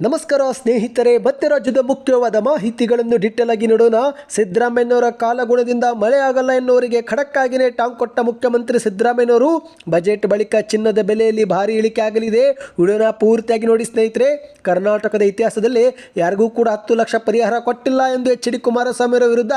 ನಮಸ್ಕಾರ ಸ್ನೇಹಿತರೆ, ಮತ್ತೆ ರಾಜ್ಯದ ಮುಖ್ಯವಾದ ಮಾಹಿತಿಗಳನ್ನು ಡಿಟೇಲಾಗಿ ನೋಡೋಣ. ಸಿದ್ದರಾಮಯ್ಯನವರ ಕಾಲಗುಣದಿಂದ ಮಳೆ ಆಗಲ್ಲ ಎನ್ನುವರಿಗೆ ಖಡಕ್ಕಾಗಿಯೇ ಟಾಂಗ್ ಕೊಟ್ಟ ಮುಖ್ಯಮಂತ್ರಿ ಸಿದ್ದರಾಮಯ್ಯನವರು. ಬಜೆಟ್ ಬಳಿಕ ಚಿನ್ನದ ಬೆಲೆಯಲ್ಲಿ ಭಾರಿ ಇಳಿಕೆ ಆಗಲಿದೆ. ವಿಡಿಯೋನ ಪೂರ್ತಿಯಾಗಿ ನೋಡಿ ಸ್ನೇಹಿತರೆ, ಕರ್ನಾಟಕದ ಇತಿಹಾಸದಲ್ಲಿ ಯಾರಿಗೂ ಕೂಡ ಹತ್ತು ಲಕ್ಷ ಪರಿಹಾರ ಕೊಟ್ಟಿಲ್ಲ ಎಂದು ಎಚ್ ಡಿ ಕುಮಾರಸ್ವಾಮಿಯವರ ವಿರುದ್ಧ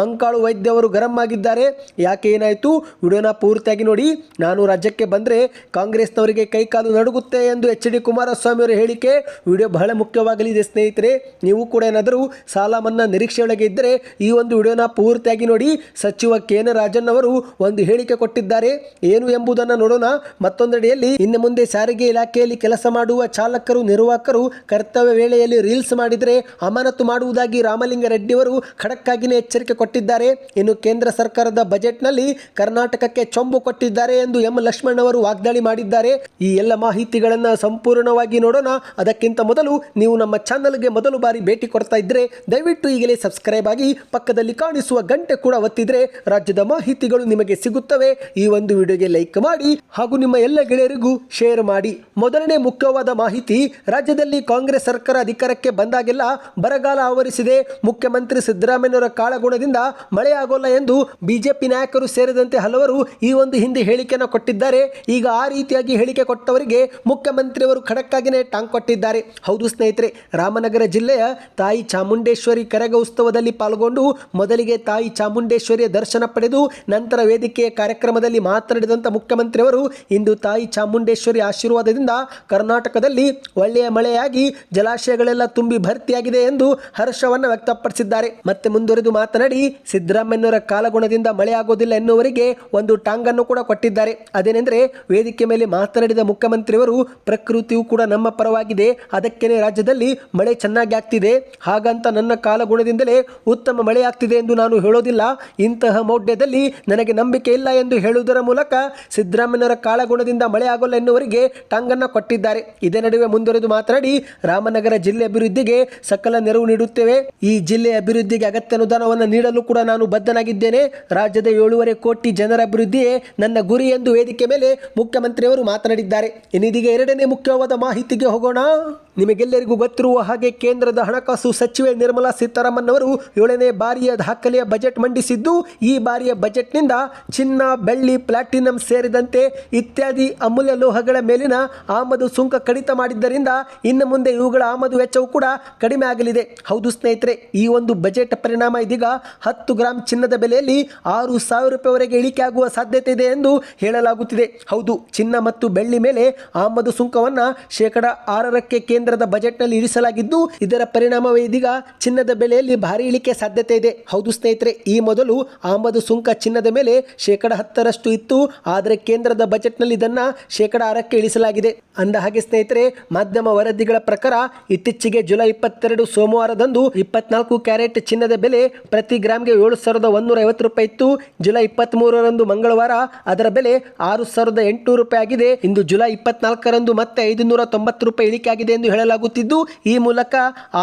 ಮಂಕಾಳು ವೈದ್ಯವರು ಗರಂ ಆಗಿದ್ದಾರೆ. ಯಾಕೆ ಏನಾಯಿತು? ವಿಡಿಯೋನ ಪೂರ್ತಿಯಾಗಿ ನೋಡಿ. ನಾನು ರಾಜ್ಯಕ್ಕೆ ಬಂದರೆ ಕಾಂಗ್ರೆಸ್ನವರಿಗೆ ಕೈಕಾಲು ನಡುಗುತ್ತೆ ಎಂದು ಎಚ್ ಡಿ ಕುಮಾರಸ್ವಾಮಿ ಅವರ ಹೇಳಿಕೆ. ವಿಡಿಯೋ ಬಹಳ ಮುಖ್ಯವಾಗಲಿದೆ ಸ್ನೇಹಿತರೆ. ನೀವು ಕೂಡ ಏನಾದರೂ ಸಾಲ ಮನ್ನಾ ನಿರೀಕ್ಷೆಯೊಳಗೆ ಇದ್ದರೆ ಈ ಒಂದು ವಿಡಿಯೋನ ಪೂರ್ತಿಯಾಗಿ ನೋಡಿ. ಸಚಿವ ಕೆ ಎನ್ ರಾಜನ್ ಅವರು ಒಂದು ಹೇಳಿಕೆ ಕೊಟ್ಟಿದ್ದಾರೆ. ಏನು ಎಂಬುದನ್ನು ನೋಡೋಣ. ಮತ್ತೊಂದೆಡೆಯಲ್ಲಿ ಇನ್ನು ಮುಂದೆ ಸಾರಿಗೆ ಇಲಾಖೆಯಲ್ಲಿ ಕೆಲಸ ಮಾಡುವ ಚಾಲಕರು, ನಿರ್ವಾಹಕರು ಕರ್ತವ್ಯ ವೇಳೆಯಲ್ಲಿ ರೀಲ್ಸ್ ಮಾಡಿದರೆ ಅಮಾನತು ಮಾಡುವುದಾಗಿ ರಾಮಲಿಂಗಾರೆಡ್ಡಿಯವರು ಖಡಕ್ಕಾಗಿನೇ ಎಚ್ಚರಿಕೆ ಕೊಟ್ಟಿದ್ದಾರೆ. ಇನ್ನು ಕೇಂದ್ರ ಸರ್ಕಾರದ ಬಜೆಟ್ನಲ್ಲಿ ಕರ್ನಾಟಕಕ್ಕೆ ಚೊಂಬು ಕೊಟ್ಟಿದ್ದಾರೆ ಎಂದು ಎಂ. ಲಕ್ಷ್ಮಣ್ ಅವರು ವಾಗ್ದಾಳಿ ಮಾಡಿದ್ದಾರೆ. ಈ ಎಲ್ಲ ಮಾಹಿತಿಗಳನ್ನು ಸಂಪೂರ್ಣವಾಗಿ ನೋಡೋಣ. ಅದಕ್ಕಿಂತ ಮೊದಲು ನೀವು ನಮ್ಮ ಚಾನಲ್ಗೆ ಮೊದಲು ಬಾರಿ ಭೇಟಿ ಕೊಡ್ತಾ ಇದ್ದರೆ ದಯವಿಟ್ಟು ಈಗಲೇ ಸಬ್ಸ್ಕ್ರೈಬ್ ಆಗಿ ಪಕ್ಕದಲ್ಲಿ ಕಾಣಿಸುವ ಗಂಟೆ ಕೂಡ ಒತ್ತಿದ್ರೆ ರಾಜ್ಯದ ಮಾಹಿತಿಗಳು ನಿಮಗೆ ಸಿಗುತ್ತವೆ. ಈ ಒಂದು ವಿಡಿಯೋಗೆ ಲೈಕ್ ಮಾಡಿ ಹಾಗೂ ನಿಮ್ಮ ಎಲ್ಲ ಗೆಳೆಯರಿಗೂ ಶೇರ್ ಮಾಡಿ. ಮೊದಲನೇ ಮುಖ್ಯವಾದ ಮಾಹಿತಿ, ರಾಜ್ಯದಲ್ಲಿ ಕಾಂಗ್ರೆಸ್ ಸರ್ಕಾರ ಅಧಿಕಾರಕ್ಕೆ ಬಂದಾಗೆಲ್ಲ ಬರಗಾಲ ಆವರಿಸಿದೆ. ಮುಖ್ಯಮಂತ್ರಿ ಸಿದ್ದರಾಮಯ್ಯನವರ ಕಾಳಗುಣದಿಂದ ಮಳೆಯಾಗೋಲ್ಲ ಎಂದು ಬಿಜೆಪಿ ನಾಯಕರು ಸೇರಿದಂತೆ ಹಲವರು ಈ ಒಂದು ಹಿಂದೆ ಹೇಳಿಕೆಯನ್ನು ಕೊಟ್ಟಿದ್ದಾರೆ. ಈಗ ಆ ರೀತಿಯಾಗಿ ಹೇಳಿಕೆ ಕೊಟ್ಟವರಿಗೆ ಮುಖ್ಯಮಂತ್ರಿಯವರು ಖಡಕ್ಕಾಗಿನೇ ಟಾಂಗ್ ಕೊಟ್ಟಿದ್ದಾರೆ. ಹೌದು ಸ್ನೇಹಿತರೆ, ರಾಮನಗರ ಜಿಲ್ಲೆಯ ತಾಯಿ ಚಾಮುಂಡೇಶ್ವರಿ ಕರಗ ಉತ್ಸವದಲ್ಲಿ ಪಾಲ್ಗೊಂಡು ಮೊದಲಿಗೆ ತಾಯಿ ಚಾಮುಂಡೇಶ್ವರಿಯ ದರ್ಶನ ಪಡೆದು ನಂತರ ವೇದಿಕೆಯ ಕಾರ್ಯಕ್ರಮದಲ್ಲಿ ಮಾತನಾಡಿದಂಥ ಮುಖ್ಯಮಂತ್ರಿಯವರು ಇಂದು ತಾಯಿ ಚಾಮುಂಡೇಶ್ವರಿ ಆಶೀರ್ವಾದದಿಂದ ಕರ್ನಾಟಕದಲ್ಲಿ ಒಳ್ಳೆಯ ಮಳೆಯಾಗಿ ಜಲಾಶಯಗಳೆಲ್ಲ ತುಂಬಿ ಭರ್ತಿಯಾಗಿದೆ ಎಂದು ಹರ್ಷವನ್ನು ವ್ಯಕ್ತಪಡಿಸಿದ್ದಾರೆ. ಮತ್ತೆ ಮುಂದುವರೆದು ಮಾತನಾಡಿ, ಸಿದ್ದರಾಮಯ್ಯನವರ ಕಾಲಗುಣದಿಂದ ಮಳೆ ಆಗೋದಿಲ್ಲ ಎನ್ನುವರಿಗೆ ಒಂದು ಟಾಂಗನ್ನು ಕೂಡ ಕೊಟ್ಟಿದ್ದಾರೆ. ಅದೇನೆಂದರೆ, ವೇದಿಕೆ ಮೇಲೆ ಮಾತನಾಡಿದ ಮುಖ್ಯಮಂತ್ರಿಯವರು, ಪ್ರಕೃತಿಯು ಕೂಡ ನಮ್ಮ ಪರವಾಗಿದೆ. ಅದಕ್ಕೇನೆ ರಾಜ್ಯದಲ್ಲಿ ಮಳೆ ಚೆನ್ನಾಗಿ ಆಗ್ತಿದೆ. ಹಾಗಂತ ನನ್ನ ಕಾಲಗುಣದಿಂದಲೇ ಉತ್ತಮ ಮಳೆ ಆಗ್ತಿದೆ ಎಂದು ನಾನು ಹೇಳೋದಿಲ್ಲ. ಇಂತಹ ಮೌಢ್ಯದಲ್ಲಿ ನನಗೆ ನಂಬಿಕೆ ಇಲ್ಲ ಎಂದು ಹೇಳುವುದರ ಮೂಲಕ ಸಿದ್ದರಾಮಯ್ಯನವರ ಕಾಲಗುಣದಿಂದ ಮಳೆ ಆಗೋಲ್ಲ ಎನ್ನುವರಿಗೆ ಟಾಂಗನ್ನು ಕೊಟ್ಟಿದ್ದಾರೆ. ಇದೇ ನಡುವೆ ಮುಂದುವರೆದು ಮಾತನಾಡಿ, ರಾಮನಗರ ಜಿಲ್ಲೆ ಅಭಿವೃದ್ಧಿಗೆ ಸಕಲ ನೆರವು ನೀಡುತ್ತೇವೆ. ಈ ಜಿಲ್ಲೆ ಅಭಿವೃದ್ಧಿಗೆ ಅಗತ್ಯ ಅನುದಾನವನ್ನು ನೀಡಲು ಕೂಡ ನಾನು ಬದ್ಧನಾಗಿದ್ದೇನೆ. ರಾಜ್ಯದ ಏಳೂವರೆ ಕೋಟಿ ಜನರ ಅಭಿವೃದ್ಧಿಯೇ ನನ್ನ ಗುರಿ ಎಂದು ವೇದಿಕೆ ಮೇಲೆ ಮುಖ್ಯಮಂತ್ರಿಯವರು ಮಾತನಾಡಿದ್ದಾರೆ. ಇನ್ನಿದೀಗ ಎರಡನೇ ಮುಖ್ಯವಾದ ಮಾಹಿತಿಗೆ ಹೋಗೋಣ. ನಿಮಗೆಲ್ಲರಿಗೂ ಗೊತ್ತಿರುವ ಹಾಗೆ ಕೇಂದ್ರದ ಹಣಕಾಸು ಸಚಿವೆ ನಿರ್ಮಲಾ ಸೀತಾರಾಮನ್ ಅವರು ಏಳನೇ ಬಾರಿಯ ದಾಖಲೆಯ ಬಜೆಟ್ ಮಂಡಿಸಿದ್ದು, ಈ ಬಾರಿಯ ಬಜೆಟ್ನಿಂದ ಚಿನ್ನ, ಬೆಳ್ಳಿ, ಪ್ಲಾಟಿನಂ ಸೇರಿದಂತೆ ಇತ್ಯಾದಿ ಅಮೂಲ್ಯ ಲೋಹಗಳ ಮೇಲಿನ ಆಮದು ಸುಂಕ ಕಡಿತ ಮಾಡಿದ್ದರಿಂದ ಇನ್ನು ಮುಂದೆ ಇವುಗಳ ಆಮದು ವೆಚ್ಚವು ಕೂಡ ಕಡಿಮೆ ಆಗಲಿದೆ. ಹೌದು ಸ್ನೇಹಿತರೆ, ಈ ಒಂದು ಬಜೆಟ್ ಪರಿಣಾಮ ಇದೀಗ ಹತ್ತು ಗ್ರಾಂ ಚಿನ್ನದ ಬೆಲೆಯಲ್ಲಿ ಆರು ಸಾವಿರ ರೂಪಾಯಿವರೆಗೆ ಇಳಿಕೆ ಆಗುವ ಸಾಧ್ಯತೆ ಇದೆ ಎಂದು ಹೇಳಲಾಗುತ್ತಿದೆ. ಹೌದು, ಚಿನ್ನ ಮತ್ತು ಬೆಳ್ಳಿ ಮೇಲೆ ಆಮದು ಸುಂಕವನ್ನು ಶೇಕಡ ಆರರಕ್ಕೆ ಕೇಂದ್ರದ ಬಜೆಟ್ನಲ್ಲಿ ಇರಿಸಲಾಗಿದ್ದು, ಇದರ ಪರಿಣಾಮವೇ ಇದೀಗ ಚಿನ್ನದ ಬೆಲೆಯಲ್ಲಿ ಭಾರಿ ಇಳಿಕೆ ಸಾಧ್ಯತೆ ಇದೆ. ಹೌದು ಸ್ನೇಹಿತರೆ, ಈ ಮೊದಲು ಆಮದು ಸುಂಕ ಚಿನ್ನದ ಮೇಲೆ ಶೇಕಡ ಹತ್ತರಷ್ಟು ಇತ್ತು. ಆದರೆ ಕೇಂದ್ರದ ಬಜೆಟ್ನಲ್ಲಿ ಇದನ್ನು ಶೇಕಡ ಆರಕ್ಕೆ ಇಳಿಸಲಾಗಿದೆ. ಅಂದ ಹಾಗೆ ಸ್ನೇಹಿತರೆ, ಮಾಧ್ಯಮ ವರದಿಗಳ ಪ್ರಕಾರ ಇತ್ತೀಚೆಗೆ ಜುಲೈ ಇಪ್ಪತ್ತೆರಡು ಸೋಮವಾರದಂದು ಇಪ್ಪತ್ನಾಲ್ಕು ಕ್ಯಾರೆಟ್ ಚಿನ್ನದ ಬೆಲೆ ಪ್ರತಿ ಗ್ರಾಮ್ಗೆ ಏಳು ಸಾವಿರದ ಒಂದೂರ ಐವತ್ತು ರೂಪಾಯಿ ಇತ್ತು. ಜುಲೈ ಇಪ್ಪತ್ತ್ಮೂರರಂದು ಮಂಗಳವಾರ ಅದರ ಬೆಲೆ ಆರು ಸಾವಿರದ ಎಂಟುನೂರು ರೂಪಾಯಿ ಆಗಿದೆ. ಇಂದು ಜುಲೈ ಇಪ್ಪತ್ನಾಲ್ಕರಂದು ಮತ್ತೆ ಐದುನೂರ ತೊಂಬತ್ತು ರೂಪಾಯಿ ಇಳಿಕೆ ಆಗಿದೆ ಎಂದು ಹೇಳಲಾಗುತ್ತಿದ್ದು, ಈ ಮೂಲಕ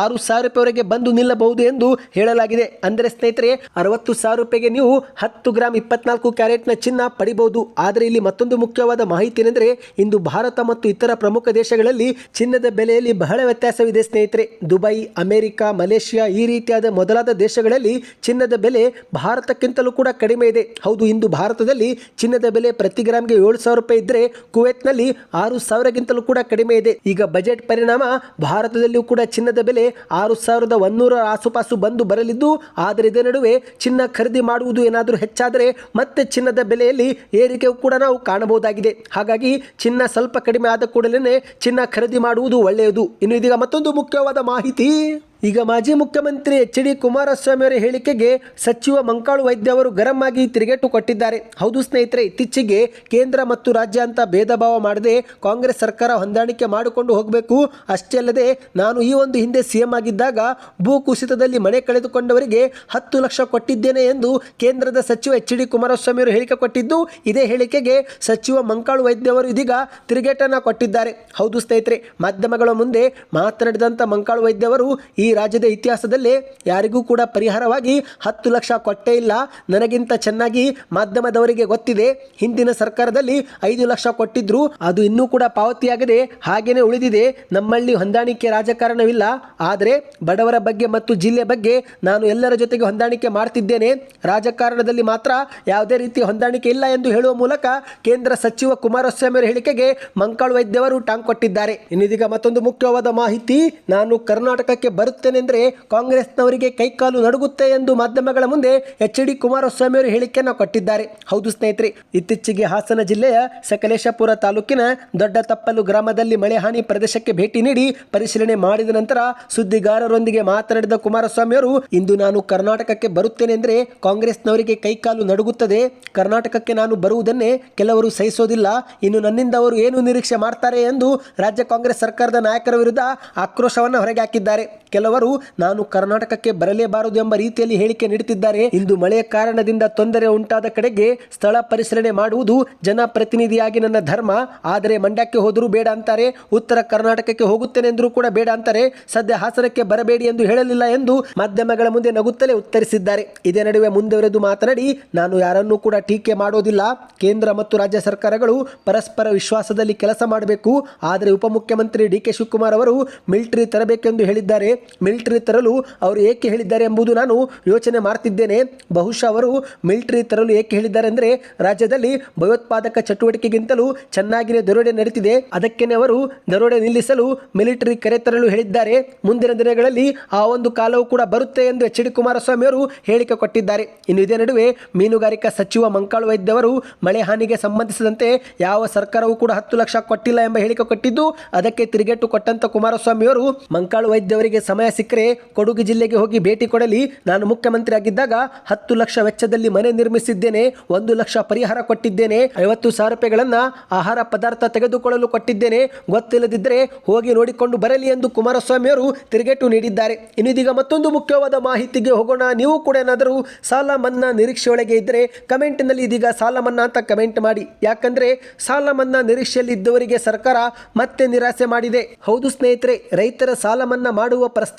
ಆರು ಸಾವಿರ ರೂಪಾಯಿವರೆಗೆ ಬಂದು ನಿಲ್ಲಬಹುದು ಎಂದು ಹೇಳಲಾಗಿದೆ. ಅಂದರೆ ಸ್ನೇಹಿತರೆ, ಅರವತ್ತು ಸಾವಿರ ರೂಪಾಯಿಗೆ ನೀವು ಹತ್ತು ಗ್ರಾಮ್ ಇಪ್ಪತ್ನಾಲ್ಕು ಕ್ಯಾರೆಟ್ನ ಚಿನ್ನ ಪಡಿಬಹುದು. ಆದರೆ ಇಲ್ಲಿ ಮತ್ತೊಂದು ಮುಖ್ಯವಾದ ಮಾಹಿತಿ ಏನೆಂದರೆ ಇಂದು ಭಾರತ ಮತ್ತು ಇತರ ಪ್ರಮುಖ ದೇಶಗಳಲ್ಲಿ ಚಿನ್ನದ ಬೆಲೆಯಲ್ಲಿ ಬಹಳ ವ್ಯತ್ಯಾಸವಿದೆ ಸ್ನೇಹಿತರೆ. ದುಬೈ, ಅಮೆರಿಕ, ಮಲೇಷಿಯಾ ಈ ರೀತಿಯಾದ ಮೊದಲಾದ ದೇಶಗಳಲ್ಲಿ ಚಿನ್ನದ ಬೆಲೆ ಭಾರತಕ್ಕಿಂತಲೂ ಕೂಡ ಕಡಿಮೆ ಇದೆ. ಹೌದು, ಇಂದು ಭಾರತದಲ್ಲಿ ಚಿನ್ನದ ಬೆಲೆ ಪ್ರತಿ ಗ್ರಾಮ್ಗೆ ಏಳು ಸಾವಿರ ರೂಪಾಯಿ ಇದ್ದರೆ ಕುವೈತ್ನಲ್ಲಿ ಆರು ಸಾವಿರಗಿಂತಲೂ ಕೂಡ ಕಡಿಮೆ ಇದೆ. ಈಗ ಬಜೆಟ್ ಪರಿಣಾಮ ಭಾರತದಲ್ಲಿಯೂ ಕೂಡ ಚಿನ್ನದ ಬೆಲೆ ಆರು ಸಾವಿರದ ಒಂದೂರ ಆಸುಪಾಸು ಬಂದು ಬರಲಿದ್ದು, ಆದರೆ ಇದರ ನಡುವೆ ಚಿನ್ನ ಖರೀದಿ ಮಾಡುವುದು ಏನಾದರೂ ಹೆಚ್ಚಾದರೆ ಮತ್ತೆ ಚಿನ್ನದ ಬೆಲೆಯಲ್ಲಿ ಏರಿಕೆಯೂ ಕೂಡ ನಾವು ಕಾಣಬಹುದಾಗಿದೆ. ಹಾಗಾಗಿ ಚಿನ್ನ ಸ್ವಲ್ಪ ಕಡಿಮೆ ಆದ ಕೂಡಲೇ ಚಿನ್ನ ಖರೀದಿ ಮಾಡುವುದು ಒಳ್ಳೆಯದು. ಇನ್ನು ಇದೀಗ ಮತ್ತೊಂದು ಮುಖ್ಯವಾದ ಮಾಹಿತಿ. ಈಗ ಮಾಜಿ ಮುಖ್ಯಮಂತ್ರಿ ಎಚ್ ಡಿ ಕುಮಾರಸ್ವಾಮಿ ಅವರ ಹೇಳಿಕೆಗೆ ಸಚಿವ ಮಂಕಾಳು ವೈದ್ಯ ಅವರು ಗರಂ ಆಗಿ ತಿರುಗೇಟು ಕೊಟ್ಟಿದ್ದಾರೆ. ಹೌದು ಸ್ನೇಹಿತರೆ, ಇತ್ತೀಚೆಗೆ ಕೇಂದ್ರ ಮತ್ತು ರಾಜ್ಯ ಅಂತ ಭೇದ ಭಾವ ಮಾಡದೆ ಕಾಂಗ್ರೆಸ್ ಸರ್ಕಾರ ಹೊಂದಾಣಿಕೆ ಮಾಡಿಕೊಂಡು ಹೋಗಬೇಕು. ಅಷ್ಟೇ ಅಲ್ಲದೆ, ನಾನು ಈ ಒಂದು ಹಿಂದೆ ಸಿಎಂ ಆಗಿದ್ದಾಗ ಭೂ ಕುಸಿತದಲ್ಲಿ ಮನೆ ಕಳೆದುಕೊಂಡವರಿಗೆ ಹತ್ತು ಲಕ್ಷ ಕೊಟ್ಟಿದ್ದೇನೆ ಎಂದು ಕೇಂದ್ರದ ಸಚಿವ ಎಚ್ ಡಿ ಕುಮಾರಸ್ವಾಮಿ ಅವರು ಹೇಳಿಕೆ ಕೊಟ್ಟಿದ್ದು, ಇದೇ ಹೇಳಿಕೆಗೆ ಸಚಿವ ಮಂಕಾಳು ವೈದ್ಯ ಅವರು ಇದೀಗ ತಿರುಗೇಟನ್ನು ಕೊಟ್ಟಿದ್ದಾರೆ. ಹೌದು ಸ್ನೇಹಿತರೆ, ಮಾಧ್ಯಮಗಳ ಮುಂದೆ ಮಾತನಾಡಿದಂಥ ಮಂಕಾಳು ವೈದ್ಯ ಅವರು ಈ ಈ ರಾಜ್ಯದ ಇತಿಹಾಸದಲ್ಲೇ ಯಾರಿಗೂ ಕೂಡ ಪರಿಹಾರವಾಗಿ ಹತ್ತು ಲಕ್ಷ ಕೊಟ್ಟೇ ಇಲ್ಲ. ನನಗಿಂತ ಚೆನ್ನಾಗಿ ಮಾಧ್ಯಮದವರಿಗೆ ಗೊತ್ತಿದೆ. ಹಿಂದಿನ ಸರ್ಕಾರದಲ್ಲಿ ಐದು ಲಕ್ಷ ಕೊಟ್ಟಿದ್ರು. ಅದು ಇನ್ನೂ ಕೂಡ ಪಾವತಿಯಾಗದೆ ಹಾಗೇನೆ ಉಳಿದಿದೆ. ನಮ್ಮಲ್ಲಿ ಹೊಂದಾಣಿಕೆ ರಾಜಕಾರಣವಿಲ್ಲ. ಆದರೆ ಬಡವರ ಬಗ್ಗೆ ಮತ್ತು ಜಿಲ್ಲೆ ಬಗ್ಗೆ ನಾನು ಎಲ್ಲರ ಜೊತೆಗೆ ಹೊಂದಾಣಿಕೆ ಮಾಡ್ತಿದ್ದೇನೆ. ರಾಜಕಾರಣದಲ್ಲಿ ಮಾತ್ರ ಯಾವುದೇ ರೀತಿಯ ಹೊಂದಾಣಿಕೆ ಇಲ್ಲ ಎಂದು ಹೇಳುವ ಮೂಲಕ ಕೇಂದ್ರ ಸಚಿವ ಕುಮಾರಸ್ವಾಮಿ ಅವರ ಹೇಳಿಕೆಗೆ ಮಂಕಳ್ ವೈದ್ಯವರು ಟಾಂಗ್ ಕೊಟ್ಟಿದ್ದಾರೆ. ಇನ್ನಿದೀಗ ಮತ್ತೊಂದು ಮುಖ್ಯವಾದ ಮಾಹಿತಿ. ನಾನು ಕರ್ನಾಟಕಕ್ಕೆ ಬರುತ್ತೇನೆಂದ್ರೆ ಕಾಂಗ್ರೆಸ್ನವರಿಗೆ ಕೈಕಾಲು ನಡುಗುತ್ತೆ ಎಂದು ಮಾಧ್ಯಮಗಳ ಮುಂದೆ ಎಚ್ ಡಿ ಕುಮಾರಸ್ವಾಮಿ ಅವರು ಹೇಳಿಕೆಯನ್ನು ಕೊಟ್ಟಿದ್ದಾರೆ. ಹೌದು ಸ್ನೇಹಿತರೆ, ಇತ್ತೀಚೆಗೆ ಹಾಸನ ಜಿಲ್ಲೆಯ ಸಕಲೇಶಪುರ ತಾಲೂಕಿನ ದೊಡ್ಡ ತಪ್ಪಲು ಗ್ರಾಮದಲ್ಲಿ ಮಳೆ ಹಾನಿ ಪ್ರದೇಶಕ್ಕೆ ಭೇಟಿ ನೀಡಿ ಪರಿಶೀಲನೆ ಮಾಡಿದ ನಂತರ ಸುದ್ದಿಗಾರರೊಂದಿಗೆ ಮಾತನಾಡಿದ ಕುಮಾರಸ್ವಾಮಿ ಅವರು, ಇಂದು ನಾನು ಕರ್ನಾಟಕಕ್ಕೆ ಬರುತ್ತೇನೆ ಬರುತ್ತೇನೆಂದ್ರೆ ಕಾಂಗ್ರೆಸ್ನವರಿಗೆ ಕೈಕಾಲು ನಡುಗುತ್ತದೆ. ಕರ್ನಾಟಕಕ್ಕೆ ನಾನು ಬರುವುದನ್ನೇ ಕೆಲವರು ಸಹಿಸೋದಿಲ್ಲ. ಇನ್ನು ನನ್ನಿಂದ ಅವರು ಏನು ನಿರೀಕ್ಷೆ ಮಾಡ್ತಾರೆ? ಎಂದು ರಾಜ್ಯ ಕಾಂಗ್ರೆಸ್ ಸರ್ಕಾರದ ನಾಯಕರ ವಿರುದ್ಧ ಆಕ್ರೋಶವನ್ನು ಹೊರಗೆ ಹಾಕಿದ್ದಾರೆ. ಕೆಲವರು ನಾನು ಕರ್ನಾಟಕಕ್ಕೆ ಬರಲೇಬಾರದು ಎಂಬ ರೀತಿಯಲ್ಲಿ ಹೇಳಿಕೆ ನೀಡುತ್ತಿದ್ದಾರೆ. ಇಂದು ಮಳೆಯ ಕಾರಣದಿಂದ ತೊಂದರೆ ಉಂಟಾದ ಕಡೆಗೆ ಸ್ಥಳ ಪರಿಶೀಲನೆ ಮಾಡುವುದು ಜನಪ್ರತಿನಿಧಿಯಾಗಿ ನನ್ನ ಧರ್ಮ. ಆದರೆ ಮಂಡ್ಯಕ್ಕೆ ಹೋದರೂ ಬೇಡ ಅಂತಾರೆ. ಉತ್ತರ ಕರ್ನಾಟಕಕ್ಕೆ ಹೋಗುತ್ತೇನೆ ಎಂದರೂ ಕೂಡ ಬೇಡ ಅಂತಾರೆ. ಸದ್ಯ ಹಾಸನಕ್ಕೆ ಬರಬೇಡಿ ಎಂದು ಹೇಳಲಿಲ್ಲ ಎಂದು ಮಾಧ್ಯಮಗಳ ಮುಂದೆ ನಗುತ್ತಲೇ ಉತ್ತರಿಸಿದ್ದಾರೆ. ಇದೇ ನಡುವೆ ಮುಂದುವರೆದು ಮಾತನಾಡಿ, ನಾನು ಯಾರನ್ನೂ ಕೂಡ ಟೀಕೆ ಮಾಡೋದಿಲ್ಲ. ಕೇಂದ್ರ ಮತ್ತು ರಾಜ್ಯ ಸರ್ಕಾರಗಳು ಪರಸ್ಪರ ವಿಶ್ವಾಸದಲ್ಲಿ ಕೆಲಸ ಮಾಡಬೇಕು. ಆದರೆ ಉಪಮುಖ್ಯಮಂತ್ರಿ ಡಿ ಕೆ ಶಿವಕುಮಾರ್ ಅವರು ಮಿಲಿಟರಿ ತರಬೇಕೆಂದು ಹೇಳಿದ್ದಾರೆ. ಮಿಲಿಟರಿ ತರಲು ಅವರು ಏಕೆ ಹೇಳಿದ್ದಾರೆ ಎಂಬುದು ನಾನು ಯೋಚನೆ ಮಾಡ್ತಿದ್ದೇನೆ. ಬಹುಶಃ ಅವರು ಮಿಲಿಟರಿ ತರಲು ಏಕೆ ಹೇಳಿದ್ದಾರೆ ಅಂದರೆ ರಾಜ್ಯದಲ್ಲಿ ಭಯೋತ್ಪಾದಕ ಚಟುವಟಿಕೆಗಿಂತಲೂ ಚೆನ್ನಾಗಿಯೇ ದರೋಡೆ ನಡೆದಿದೆ ಅದಕ್ಕೇನೆ ಅವರು ದರೋಡೆ ನಿಲ್ಲಿಸಲು ಮಿಲಿಟರಿ ಕರೆ ತರಲು ಹೇಳಿದ್ದಾರೆ. ಮುಂದಿನ ದಿನಗಳಲ್ಲಿ ಆ ಒಂದು ಕಾಲವು ಕೂಡ ಬರುತ್ತೆ ಎಂದು ಎಚ್ ಡಿ ಕುಮಾರಸ್ವಾಮಿ ಅವರು ಹೇಳಿಕೆ ಕೊಟ್ಟಿದ್ದಾರೆ. ಇನ್ನು ಇದೇ ನಡುವೆ ಮೀನುಗಾರಿಕಾ ಸಚಿವ ಮಂಕಾಳು ವೈದ್ಯ ಅವರು ಮಳೆ ಹಾನಿಗೆ ಸಂಬಂಧಿಸಿದಂತೆ ಯಾವ ಸರ್ಕಾರವೂ ಕೂಡ ಹತ್ತು ಲಕ್ಷ ಕೊಟ್ಟಿಲ್ಲ ಎಂಬ ಹೇಳಿಕೆ ಕೊಟ್ಟಿದ್ದು, ಅದಕ್ಕೆ ತಿರುಗೇಟು ಕೊಟ್ಟಂತ ಕುಮಾರಸ್ವಾಮಿ ಅವರು ಮಂಕಾಳು ವೈದ್ಯವರಿಗೆ ಸಮಯ ಸಿಕ್ಕರೆ ಕೊಡಗು ಜಿಲ್ಲೆಗೆ ಹೋಗಿ ಭೇಟಿ ಕೊಡಲಿ. ನಾನು ಮುಖ್ಯಮಂತ್ರಿ ಆಗಿದ್ದಾಗ ಹತ್ತು ಲಕ್ಷ ವೆಚ್ಚದಲ್ಲಿ ಮನೆ ನಿರ್ಮಿಸಿದ್ದೇನೆ, ಒಂದು ಲಕ್ಷ ಪರಿಹಾರ ಕೊಟ್ಟಿದ್ದೇನೆ, ಐವತ್ತು ಸಾವಿರ ರೂಪಾಯಿಗಳನ್ನ ಆಹಾರ ಪದಾರ್ಥ ತೆಗೆದುಕೊಳ್ಳಲು ಕೊಟ್ಟಿದ್ದೇನೆ. ಗೊತ್ತಿಲ್ಲದಿದ್ದರೆ ಹೋಗಿ ನೋಡಿಕೊಂಡು ಬರಲಿ ಎಂದು ಕುಮಾರಸ್ವಾಮಿ ಅವರು ತಿರುಗೇಟು ನೀಡಿದ್ದಾರೆ. ಇನ್ನಿದೀಗ ಮತ್ತೊಂದು ಮುಖ್ಯವಾದ ಮಾಹಿತಿಗೆ ಹೋಗೋಣ. ನೀವು ಕೂಡ ಏನಾದರೂ ಸಾಲ ಮನ್ನಾ ನಿರೀಕ್ಷೆಯೊಳಗೆ ಇದ್ದರೆ ಕಮೆಂಟ್ನಲ್ಲಿ ಇದೀಗ ಸಾಲ ಮನ್ನಾ ಅಂತ ಕಮೆಂಟ್ ಮಾಡಿ. ಯಾಕಂದ್ರೆ ಸಾಲ ಮನ್ನಾ ನಿರೀಕ್ಷೆಯಲ್ಲಿ ಇದ್ದವರಿಗೆ ಸರ್ಕಾರ ಮತ್ತೆ ನಿರಾಸೆ ಮಾಡಿದೆ. ಹೌದು ಸ್ನೇಹಿತರೆ, ರೈತರ ಸಾಲ ಮನ್ನಾ ಮಾಡುವ ಪ್ರಸ್ತಾಪ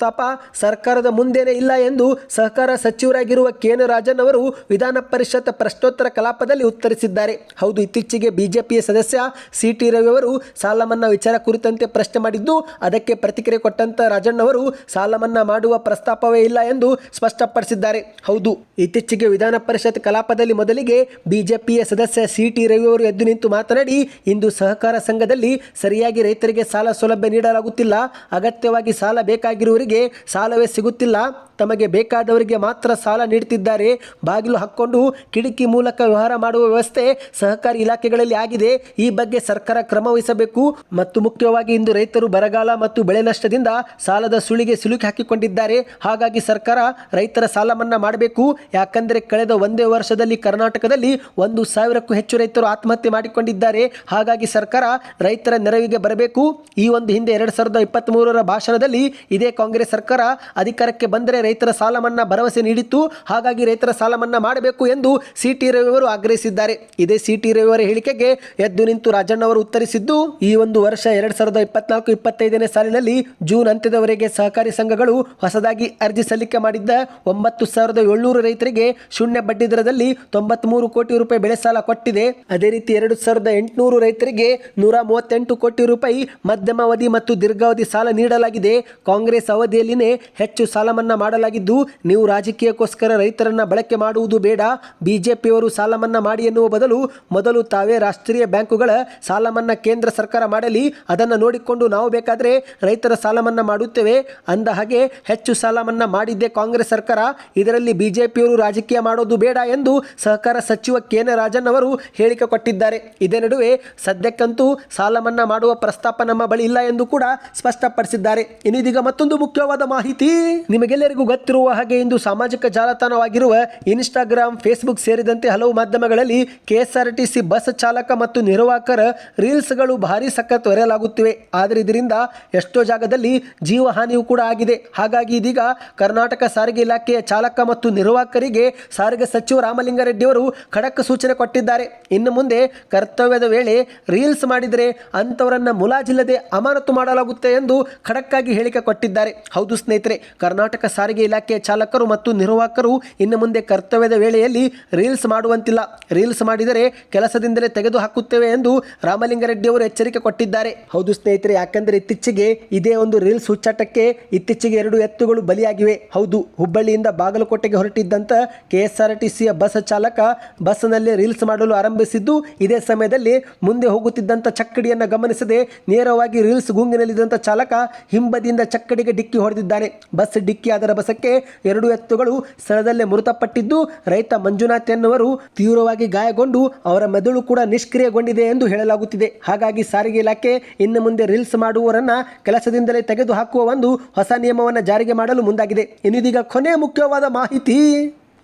ಸರ್ಕಾರದ ಮುಂದೆನೇ ಇಲ್ಲ ಎಂದು ಸಹಕಾರ ಸಚಿವರಾಗಿರುವ ಕೆಎನ್ ರಾಜನ್ ಅವರು ವಿಧಾನ ಪರಿಷತ್ ಪ್ರಶ್ನೋತ್ತರ ಕಲಾಪದಲ್ಲಿ ಉತ್ತರಿಸಿದ್ದಾರೆ. ಹೌದು, ಇತ್ತೀಚೆಗೆ ಬಿಜೆಪಿಯ ಸದಸ್ಯ ಸಿ ಟಿ ರವಿ ಅವರು ಸಾಲ ಮನ್ನಾ ವಿಚಾರ ಕುರಿತಂತೆ ಪ್ರಶ್ನೆ ಮಾಡಿದ್ದು, ಅದಕ್ಕೆ ಪ್ರತಿಕ್ರಿಯೆ ಕೊಟ್ಟಂತ ರಾಜಣ್ಣ ಅವರು ಸಾಲ ಮನ್ನಾ ಮಾಡುವ ಪ್ರಸ್ತಾಪವೇ ಇಲ್ಲ ಎಂದು ಸ್ಪಷ್ಟಪಡಿಸಿದ್ದಾರೆ. ಹೌದು, ಇತ್ತೀಚೆಗೆ ವಿಧಾನ ಪರಿಷತ್ ಕಲಾಪದಲ್ಲಿ ಮೊದಲಿಗೆ ಬಿಜೆಪಿಯ ಸದಸ್ಯ ಸಿ ಟಿ ರವಿ ಅವರು ಎದ್ದು ನಿಂತು ಮಾತನಾಡಿ, ಇಂದು ಸಹಕಾರ ಸಂಘದಲ್ಲಿ ಸರಿಯಾಗಿ ರೈತರಿಗೆ ಸಾಲ ಸೌಲಭ್ಯ ನೀಡಲಾಗುತ್ತಿಲ್ಲ, ಅಗತ್ಯವಾಗಿ ಸಾಲ ಬೇಕಾಗಿರುವವರಿಗೆ ಸಾಲವೇ ಸಿಗುತ್ತಿಲ್ಲ. ತಮಗೆ ಬೇಕಾದವರಿಗೆ ಮಾತ್ರ ಸಾಲ ನೀಡುತ್ತಿದ್ದಾರೆ. ಬಾಗಿಲು ಹಾಕ್ಕೊಂಡು ಕಿಟಕಿ ಮೂಲಕ ವ್ಯವಹಾರ ಮಾಡುವ ವ್ಯವಸ್ಥೆ ಸಹಕಾರಿ ಇಲಾಖೆಗಳಲ್ಲಿ ಆಗಿದೆ. ಈ ಬಗ್ಗೆ ಸರ್ಕಾರ ಕ್ರಮ ವಹಿಸಬೇಕು. ಮತ್ತು ಮುಖ್ಯವಾಗಿ ಇಂದು ರೈತರು ಬರಗಾಲ ಮತ್ತು ಬೆಳೆ ನಷ್ಟದಿಂದ ಸಾಲದ ಸುಳಿಗೆ ಸಿಲುಕಿ ಹಾಕಿಕೊಂಡಿದ್ದಾರೆ. ಹಾಗಾಗಿ ಸರ್ಕಾರ ರೈತರ ಸಾಲ ಮನ್ನಾ ಮಾಡಬೇಕು. ಯಾಕಂದರೆ ಕಳೆದ ಒಂದೇ ವರ್ಷದಲ್ಲಿ ಕರ್ನಾಟಕದಲ್ಲಿ ಒಂದು ಸಾವಿರಕ್ಕೂ ಹೆಚ್ಚು ರೈತರು ಆತ್ಮಹತ್ಯೆ ಮಾಡಿಕೊಂಡಿದ್ದಾರೆ. ಹಾಗಾಗಿ ಸರ್ಕಾರ ರೈತರ ನೆರವಿಗೆ ಬರಬೇಕು. ಈ ಒಂದು ಹಿಂದೆ ಎರಡು ಸಾವಿರದ ಇಪ್ಪತ್ತ್ ಮೂರರ ಭಾಷಣದಲ್ಲಿ ಇದೇ ಕಾಂಗ್ರೆಸ್ ಸರ್ಕಾರ ಅಧಿಕಾರಕ್ಕೆ ಬಂದರೆ ರೈತರ ಸಾಲ ಮನ್ನಾ ಭರವಸೆ ನೀಡಿತ್ತು. ಹಾಗಾಗಿ ರೈತರ ಸಾಲ ಮನ್ನಾ ಮಾಡಬೇಕು ಎಂದು ಸಿ ಟಿ ರವಿಯವರು ಆಗ್ರಹಿಸಿದ್ದಾರೆ. ಇದೇ ಸಿ ಟಿ ರವಿಯವರ ಹೇಳಿಕೆಗೆ ಎದ್ದು ನಿಂತು ರಾಜಣ್ಣ ಅವರು ಉತ್ತರಿಸಿದ್ದು, ಈ ಒಂದು ವರ್ಷ ಎರಡ್ ಸಾವಿರದ ಇಪ್ಪತ್ನಾಲ್ಕು ಇಪ್ಪತ್ತೈದನೇ ಸಾಲಿನಲ್ಲಿ ಜೂನ್ ಅಂತ್ಯದವರೆಗೆ ಸಹಕಾರಿ ಸಂಘಗಳು ಹೊಸದಾಗಿ ಅರ್ಜಿ ಸಲ್ಲಿಕೆ ಮಾಡಿದ್ದ ಒಂಬತ್ತು ಸಾವಿರದ ಏಳ್ನೂರು ರೈತರಿಗೆ ಶೂನ್ಯ ಬಡ್ಡಿ ದರದಲ್ಲಿ ತೊಂಬತ್ಮೂರು ಕೋಟಿ ರೂಪಾಯಿ ಬೆಳೆ ಸಾಲ ಕೊಟ್ಟಿದೆ. ಅದೇ ರೀತಿ ಎರಡು ಸಾವಿರದ ಎಂಟುನೂರು ರೈತರಿಗೆ ನೂರ ಮೂವತ್ತೆಂಟು ಕೋಟಿ ರೂಪಾಯಿ ಮಧ್ಯಮ ಅವಧಿ ಮತ್ತು ದೀರ್ಘಾವಧಿ ಸಾಲ ನೀಡಲಾಗಿದೆ. ಕಾಂಗ್ರೆಸ್ ಅವಧಿಯಲ್ಲಿನೇ ಹೆಚ್ಚು ಸಾಲ ಮನ್ನಾ ಮಾಡಲಾಗಿದ್ದು, ನೀವು ರಾಜಕೀಯಕ್ಕೋಸ್ಕರ ರೈತರನ್ನ ಬಳಕೆ ಮಾಡುವುದು ಬೇಡ. ಬಿಜೆಪಿಯವರು ಸಾಲ ಮನ್ನಾ ಮಾಡಿ ಎನ್ನುವ ಬದಲು ಮೊದಲು ತಾವೇ ರಾಷ್ಟ್ರೀಯ ಬ್ಯಾಂಕುಗಳ ಸಾಲ ಮನ್ನಾ ಕೇಂದ್ರ ಸರ್ಕಾರ ಮಾಡಲಿ. ಅದನ್ನು ನೋಡಿಕೊಂಡು ನಾವು ಬೇಕಾದರೆ ರೈತರ ಸಾಲ ಮನ್ನಾ ಮಾಡುತ್ತೇವೆ. ಅಂದ ಹಾಗೆ ಹೆಚ್ಚು ಸಾಲ ಮನ್ನಾ ಮಾಡಿದ್ದೇ ಕಾಂಗ್ರೆಸ್ ಸರ್ಕಾರ. ಇದರಲ್ಲಿ ಬಿಜೆಪಿಯವರು ರಾಜಕೀಯ ಮಾಡೋದು ಬೇಡ ಎಂದು ಸಹಕಾರ ಸಚಿವ ಕೇನ ರಾಜನ್ ಅವರು ಹೇಳಿಕೆ ಕೊಟ್ಟಿದ್ದಾರೆ. ಇದೇ ನಡುವೆ ಸದ್ಯಕ್ಕಂತೂ ಸಾಲ ಮನ್ನಾ ಮಾಡುವ ಪ್ರಸ್ತಾಪ ನಮ್ಮ ಬಳಿ ಇಲ್ಲ ಎಂದು ಕೂಡ ಸ್ಪಷ್ಟಪಡಿಸಿದ್ದಾರೆ. ಇನ್ನು ಮತ್ತೊಂದು ಮತ್ತೊಂದು ಮುಖ್ಯವಾದ ಮಾಹಿತಿ ನಿಮಗೆಲ್ಲರಿಗೂ ಗೊತ್ತಿರುವ ಹಾಗೆ ಇಂದು ಸಾಮಾಜಿಕ ಜಾಲತಾಣವಾಗಿರುವ ಇನ್ಸ್ಟಾಗ್ರಾಮ್, ಫೇಸ್ಬುಕ್ ಸೇರಿದಂತೆ ಹಲವು ಮಾಧ್ಯಮಗಳಲ್ಲಿ ಕೆಎಸ್ಆರ್ಟಿಸಿ ಬಸ್ ಚಾಲಕ ಮತ್ತು ನಿರ್ವಾಹಕರ ರೀಲ್ಸ್ಗಳು ಭಾರಿ ಸಖತ್ ಹೊರೆಯಲಾಗುತ್ತಿವೆ ಆದರೆ ಇದರಿಂದ ಎಷ್ಟೋ ಜಾಗದಲ್ಲಿ ಜೀವ ಹಾನಿಯೂ ಕೂಡ ಆಗಿದೆ. ಹಾಗಾಗಿ ಇದೀಗ ಕರ್ನಾಟಕ ಸಾರಿಗೆ ಇಲಾಖೆಯ ಚಾಲಕ ಮತ್ತು ನಿರ್ವಾಹಕರಿಗೆ ಸಾರಿಗೆ ಸಚಿವ ರಾಮಲಿಂಗಾರೆಡ್ಡಿ ಅವರು ಖಡಕ್ ಸೂಚನೆ ಕೊಟ್ಟಿದ್ದಾರೆ. ಇನ್ನು ಮುಂದೆ ಕರ್ತವ್ಯದ ವೇಳೆ ರೀಲ್ಸ್ ಮಾಡಿದರೆ ಅಂಥವರನ್ನು ಮುಲಾಜಿಲ್ಲದೆ ಅಮಾನತು ಮಾಡಲಾಗುತ್ತೆ ಎಂದು ಖಡಕ್ಕಾಗಿ ಹೇಳಿಕೆ ಕೊಟ್ಟಿದ್ದಾರೆ. ಹೌದು ಸ್ನೇಹಿತರೆ, ಕರ್ನಾಟಕ ಸಾರಿಗೆ ಇಲಾಖೆಯ ಚಾಲಕರು ಮತ್ತು ನಿರ್ವಾಹಕರು ಇನ್ನು ಮುಂದೆ ಕರ್ತವ್ಯದ ವೇಳೆಯಲ್ಲಿ ರೀಲ್ಸ್ ಮಾಡುವಂತಿಲ್ಲ. ರೀಲ್ಸ್ ಮಾಡಿದರೆ ಕೆಲಸದಿಂದಲೇ ತೆಗೆದು ಹಾಕುತ್ತೇವೆ ಎಂದು ರಾಮಲಿಂಗಾರೆಡ್ಡಿ ಅವರು ಎಚ್ಚರಿಕೆ ಕೊಟ್ಟಿದ್ದಾರೆ. ಹೌದು ಸ್ನೇಹಿತರೆ, ಯಾಕಂದರೆ ಇತ್ತೀಚೆಗೆ ಇದೇ ಒಂದು ರೀಲ್ಸ್ ಹುಚ್ಚಾಟಕ್ಕೆ ಇತ್ತೀಚೆಗೆ ಎರಡು ಎತ್ತುಗಳು ಬಲಿಯಾಗಿವೆ. ಹೌದು, ಹುಬ್ಬಳ್ಳಿಯಿಂದ ಬಾಗಲಕೋಟೆಗೆ ಹೊರಟಿದ್ದಂಥ ಕೆ ಎಸ್ ಆರ್ ಟಿ ಸಿಯ ಬಸ್ ಚಾಲಕ ಬಸ್ನಲ್ಲಿ ರೀಲ್ಸ್ ಮಾಡಲು ಆರಂಭಿಸಿದ್ದು, ಇದೇ ಸಮಯದಲ್ಲಿ ಮುಂದೆ ಹೋಗುತ್ತಿದ್ದಂಥ ಚಕ್ಕಡಿಯನ್ನು ಗಮನಿಸದೆ ನೇರವಾಗಿ ರೀಲ್ಸ್ ಗುಂಗಿನಲ್ಲಿದ್ದಂಥ ಚಾಲಕ ಹಿಂಬದಿಯಿಂದ ಚಕ್ಕಡಿಗೆ ಡಿಕ್ಕಿ ಹೊಡೆದಿದ್ದಾನೆ. ಬಸ್ ಡಿಕ್ಕಿಯಾದರ ಬಸಕ್ಕೆ ಎರಡು ಎತ್ತುಗಳು ಸ್ಥಳದಲ್ಲೇ ಮೃತಪಟ್ಟಿದ್ದು, ರೈತ ಮಂಜುನಾಥ್ ಎನ್ನುವರು ತೀವ್ರವಾಗಿ ಗಾಯಗೊಂಡು ಅವರ ಮೆದುಳು ಕೂಡ ನಿಷ್ಕ್ರಿಯಗೊಂಡಿದೆ ಎಂದು ಹೇಳಲಾಗುತ್ತಿದೆ. ಹಾಗಾಗಿ ಸಾರಿಗೆ ಇಲಾಖೆ ಇನ್ನು ಮುಂದೆ ರೀಲ್ಸ್ ಮಾಡುವವರನ್ನ ಕೆಲಸದಿಂದಲೇ ತೆಗೆದುಹಾಕುವ ಒಂದು ಹೊಸ ನಿಯಮವನ್ನು ಜಾರಿಗೆ ಮಾಡಲು ಮುಂದಾಗಿದೆ. ಇನ್ನಿದೀಗ ಕೊನೆ ಮುಖ್ಯವಾದ ಮಾಹಿತಿ.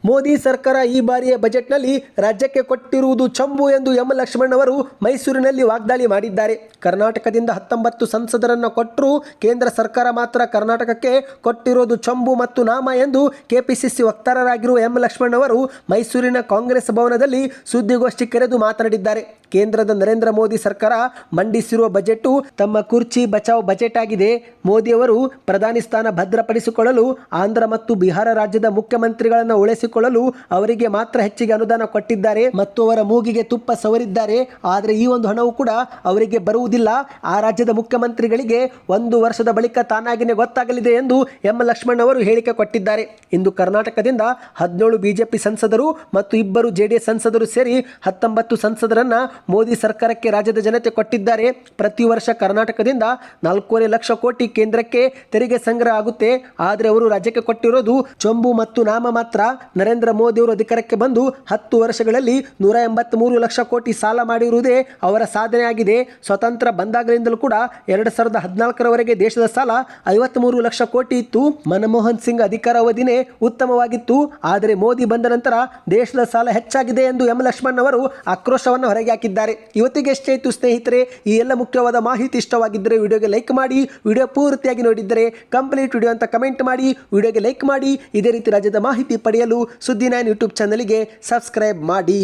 ಮೋದಿ ಸರ್ಕಾರ ಈ ಬಾರಿಯ ಬಜೆಟ್ನಲ್ಲಿ ರಾಜ್ಯಕ್ಕೆ ಕೊಟ್ಟಿರುವುದು ಚಂಬು ಎಂದು ಎಂ ಲಕ್ಷ್ಮಣ್ ಅವರು ಮೈಸೂರಿನಲ್ಲಿ ವಾಗ್ದಾಳಿ ಮಾಡಿದ್ದಾರೆ. ಕರ್ನಾಟಕದಿಂದ ಹತ್ತೊಂಬತ್ತು ಸಂಸದರನ್ನು ಕೊಟ್ಟರು ಕೇಂದ್ರ ಸರ್ಕಾರ ಮಾತ್ರ ಕರ್ನಾಟಕಕ್ಕೆ ಕೊಟ್ಟಿರೋದು ಚಂಬು ಮತ್ತು ನಾಮ ಎಂದು ಕೆಪಿಸಿಸಿ ವಕ್ತಾರರಾಗಿರುವ ಎಂ ಲಕ್ಷ್ಮಣ್ ಅವರು ಮೈಸೂರಿನ ಕಾಂಗ್ರೆಸ್ ಭವನದಲ್ಲಿ ಸುದ್ದಿಗೋಷ್ಠಿ ಕರೆದು ಮಾತನಾಡಿದ್ದಾರೆ. ಕೇಂದ್ರದ ನರೇಂದ್ರ ಮೋದಿ ಸರ್ಕಾರ ಮಂಡಿಸಿರುವ ಬಜೆಟ್ ತಮ್ಮ ಕುರ್ಚಿ ಬಚಾವ್ ಬಜೆಟ್ ಆಗಿದೆ. ಮೋದಿಯವರು ಪ್ರಧಾನಿ ಸ್ಥಾನ ಭದ್ರಪಡಿಸಿಕೊಳ್ಳಲು ಆಂಧ್ರ ಮತ್ತು ಬಿಹಾರ ರಾಜ್ಯದ ಮುಖ್ಯಮಂತ್ರಿಗಳನ್ನು ಉಳಿಸಿಕೊಳ್ಳಲು ಅವರಿಗೆ ಮಾತ್ರ ಹೆಚ್ಚಿಗೆ ಅನುದಾನ ಕೊಟ್ಟಿದ್ದಾರೆ ಮತ್ತು ಅವರ ಮೂಗಿಗೆ ತುಪ್ಪ ಸವರಿದ್ದಾರೆ. ಆದರೆ ಈ ಒಂದು ಹಣವು ಕೂಡ ಅವರಿಗೆ ಬರುವುದಿಲ್ಲ. ಆ ರಾಜ್ಯದ ಮುಖ್ಯಮಂತ್ರಿಗಳಿಗೆ ಒಂದು ವರ್ಷದ ಬಳಿಕ ತಾನಾಗಿನೇ ಗೊತ್ತಾಗಲಿದೆ ಎಂದು ಎಂ. ಲಕ್ಷ್ಮಣ್ ಅವರು ಹೇಳಿಕೆ ಕೊಟ್ಟಿದ್ದಾರೆ. ಇಂದು ಕರ್ನಾಟಕದಿಂದ ಹದಿನೇಳು ಬಿಜೆಪಿ ಸಂಸದರು ಮತ್ತು ಇಬ್ಬರು ಜೆಡಿಎಸ್ ಸಂಸದರು ಸೇರಿ ಹತ್ತೊಂಬತ್ತು ಸಂಸದರನ್ನ ಮೋದಿ ಸರ್ಕಾರಕ್ಕೆ ರಾಜ್ಯದ ಜನತೆ ಕೊಟ್ಟಿದ್ದಾರೆ. ಪ್ರತಿ ವರ್ಷ ಕರ್ನಾಟಕದಿಂದ ನಾಲ್ಕೂವರೆ ಲಕ್ಷ ಕೋಟಿ ಕೇಂದ್ರಕ್ಕೆ ತೆರಿಗೆ ಸಂಗ್ರಹ ಆಗುತ್ತೆ. ಆದರೆ ಅವರು ರಾಜ್ಯಕ್ಕೆ ಕೊಟ್ಟಿರೋದು ಚೊಂಬು ಮತ್ತು ನಾಮ ಮಾತ್ರ. ನರೇಂದ್ರ ಮೋದಿ ಅವರು ಅಧಿಕಾರಕ್ಕೆ ಬಂದು ಹತ್ತು ವರ್ಷಗಳಲ್ಲಿ ನೂರ ಎಂಬತ್ತ್ಮೂರು ಲಕ್ಷ ಕೋಟಿ ಸಾಲ ಮಾಡಿರುವುದೇ ಅವರ ಸಾಧನೆಯಾಗಿದೆ. ಸ್ವತಂತ್ರ ಬಂದಾಗಲಿಂದಲೂ ಕೂಡ ಎರಡು ಸಾವಿರದ ಹದಿನಾಲ್ಕರವರೆಗೆ ದೇಶದ ಸಾಲ ಐವತ್ತ್ಮೂರು ಲಕ್ಷ ಕೋಟಿ ಇತ್ತು. ಮನಮೋಹನ್ ಸಿಂಗ್ ಅಧಿಕಾರಾವಧಿನೇ ಉತ್ತಮವಾಗಿತ್ತು. ಆದರೆ ಮೋದಿ ಬಂದ ನಂತರ ದೇಶದ ಸಾಲ ಹೆಚ್ಚಾಗಿದೆ ಎಂದು ಎಂ ಲಕ್ಷ್ಮಣ್ ಅವರು ಆಕ್ರೋಶವನ್ನು ಹೊರಗೆ ಹಾಕಿದ್ದಾರೆ. ಇವತ್ತಿಗೆ ಎಷ್ಟೇ ಇತ್ತು ಸ್ನೇಹಿತರೆ, ಈ ಎಲ್ಲ ಮುಖ್ಯವಾದ ಮಾಹಿತಿ ಇಷ್ಟವಾಗಿದ್ದರೆ ವಿಡಿಯೋಗೆ ಲೈಕ್ ಮಾಡಿ, ವಿಡಿಯೋ ಪೂರ್ತಿಯಾಗಿ ನೋಡಿದ್ದರೆ ಕಂಪ್ಲೀಟ್ ವಿಡಿಯೋ ಅಂತ ಕಮೆಂಟ್ ಮಾಡಿ, ವಿಡಿಯೋಗೆ ಲೈಕ್ ಮಾಡಿ, ಇದೇ ರೀತಿ ರಾಜ್ಯದ ಮಾಹಿತಿ ಪಡೆಯಲು ಸುದ್ದಿ ನೈನ್ ಯೂಟ್ಯೂಬ್ ಚಾನಲಿಗೆ ಸಬ್ಸ್ಕ್ರೈಬ್ ಮಾಡಿ.